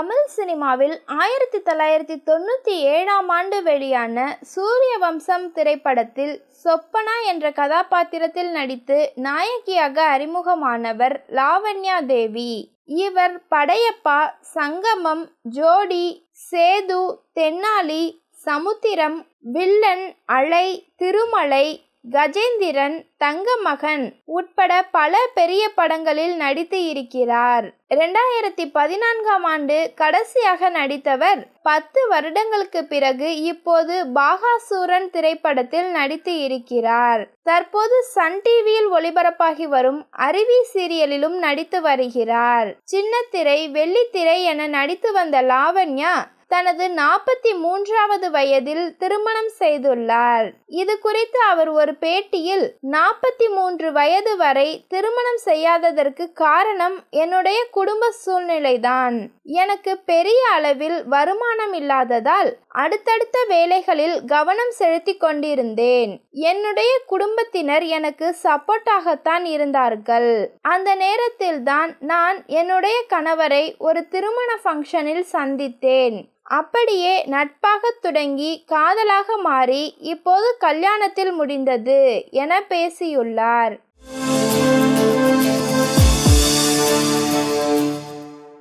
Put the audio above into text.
தமிழ் சினிமாவில் ஆயிரத்தி தொள்ளாயிரத்தி தொண்ணூற்றி ஏழாம் ஆண்டு வெளியான சூரிய வம்சம் திரைப்படத்தில் சொப்பனா என்ற கதாபாத்திரத்தில் நடித்து நாயகியாக அறிமுகமானவர் லாவண்யா தேவி. இவர் படையப்பா சங்கமம் ஜோடி சேது தென்னாலி சமுத்திரம் வில்லன் அலை திருமலை கஜேந்திரன் தங்கமகன் உட்பட பல பெரிய படங்களில் நடித்து இருக்கிறார். இரண்டாயிரத்தி பதினான்காம் ஆண்டு கடைசியாக நடித்தவர் பத்து வருடங்களுக்கு பிறகு இப்போது பாகாசூரன் திரைப்படத்தில் நடித்து இருக்கிறார். தற்போது சன் டிவியில் ஒளிபரப்பாகி வரும் அருவி சீரியலிலும் நடித்து வருகிறார். சின்னத்திரை வெள்ளித்திரை என நடித்து வந்த லாவண்யா தனது நாற்பத்தி மூன்றாவது வயதில் திருமணம் செய்துள்ளார். இது குறித்து அவர் ஒரு பேட்டியில் நாற்பத்தி மூன்று வயது வரை திருமணம் செய்யாததற்கு காரணம் என்னுடைய குடும்ப சூழ்நிலைதான். எனக்கு பெரிய அளவில் வருமானம் இல்லாததால் அடுத்தடுத்த வேலைகளில் கவனம் செலுத்தி கொண்டிருந்தேன். என்னுடைய குடும்பத்தினர் எனக்கு சப்போர்ட்டாகத்தான் இருந்தார்கள். அந்த நேரத்தில் தான் நான் என்னுடைய கணவரை ஒரு திருமண ஃபங்க்ஷனில் சந்தித்தேன். அப்படியே நட்பாக தொடங்கி காதலாக மாறி இப்போது கல்யாணத்தில் முடிந்தது என பேசியுள்ளார்.